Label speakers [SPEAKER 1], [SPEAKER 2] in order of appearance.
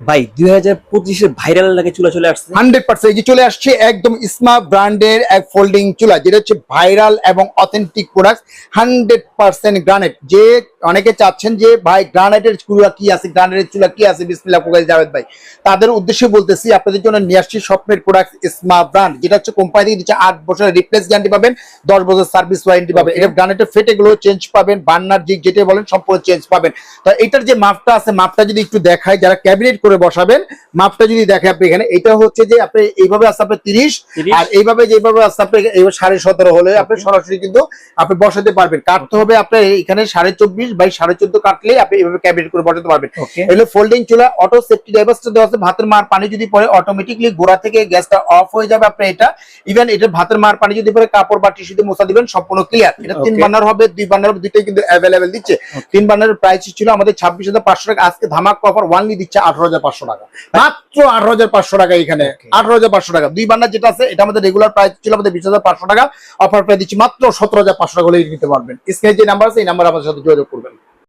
[SPEAKER 1] ভাই দুই হাজার পঁচিশের ভাইরাল লাগে চুলা চলে আসছে?
[SPEAKER 2] হান্ড্রেড পার্সেন্ট যে চলে আসছে একদম ইসমা ব্র্যান্ডের এক ফোল্ডিং চুলা যেটা হচ্ছে ভাইরাল এবং authentic product hundred percent granite যে অনেকে চাচ্ছেন যে ভাই গ্রানাইটের চুলা কি আছে? গ্রানাইটের চুলা কি আছে? বিসমিল্লাহ কোকাই জাভেদ ভাই। তাদের উদ্দেশ্যে বলতেছি আপনাদের জন্য নিয়ে আসছি স্বপ্নের প্রোডাক্ট ইসমা ব্র্যান্ড যেটা হচ্ছে কোম্পানি থেকে দিচ্ছে আট বছরের রিপ্লেস গ্যারান্টি পাবেন দশ বছর সার্ভিস ওয়ারেন্টি পাবেন। এটা গ্রানাইটের ফেটে গুলো চেঞ্জ পাবেন বান্নার জিগ যেটা বলেন সম্পূর্ণ চেঞ্জ পাবেন। তো এটার যে মাপটা আছে মাপটা যদি একটু দেখায় যারা ক্যাবিনেট করে বসাবেন। মাপটা যদি দেখে আপনি এখানে এটা হচ্ছে যে আপনি এইভাবে আসতে আপনি তিরিশ আর এইভাবে যেভাবে আসতে আপনি এইভাবে সাড়ে সতেরো হলে আপনি সরাসরি কিন্তু আপনি বসাতে পারবেন। কাটতে হবে আপনার এখানে সাড়ে চব্বিশ বাই সাড়ে চোদ্দ কাটলে আপনি এইভাবে ক্যাবিনেট করে বসাতে পারবেন। এগুলো ফোল্ডিং চুলা অটো সেফটি ডাইভার্সটা দেওয়া আছে ভাতের মার পানি যদি পড়ে অটোমেটিকলি গোড়া থেকে গ্যাসটা অফ হয়ে যাবে আপনি এটা। ইভেন এটা ভাতের মার পানি যদি পরে কাপড় বা টিস্যু দিয়ে মোছা দিবেন সম্পূর্ণ ক্লিয়ার এটা তিন. বান্নার হবে দুই বান্নার হবে দুইটাই কিন্তু অ্যাভেলেবেল দিচ্ছে। তিন বান্নারের প্রাইস ছিল আমাদের ছাব্বিশ হাজার পাঁচশো টাকা। আজকে ধামাক অফার ওয়ানলি দিচ্ছে আঠারো হাজার পাঁচশো টাকা। মাত্র আঠারো হাজার পাঁচশো টাকা এখানে. আঠারো হাজার পাঁচশো টাকা। দুই বান্না যেটা আছে এটা আমাদের রেগুলার প্রাইস ছিল আমাদের বিশ হাজার পাঁচশো টাকা। অফার প্রাইস দিচ্ছি মাত্র সতেরো হাজার পাঁচশো টাকা হলে নিতে পারবেন। স্ক্রিনে যে নাম্বার আছে এই নাম্বার আমাদের সাথে যোগাযোগ করবেন।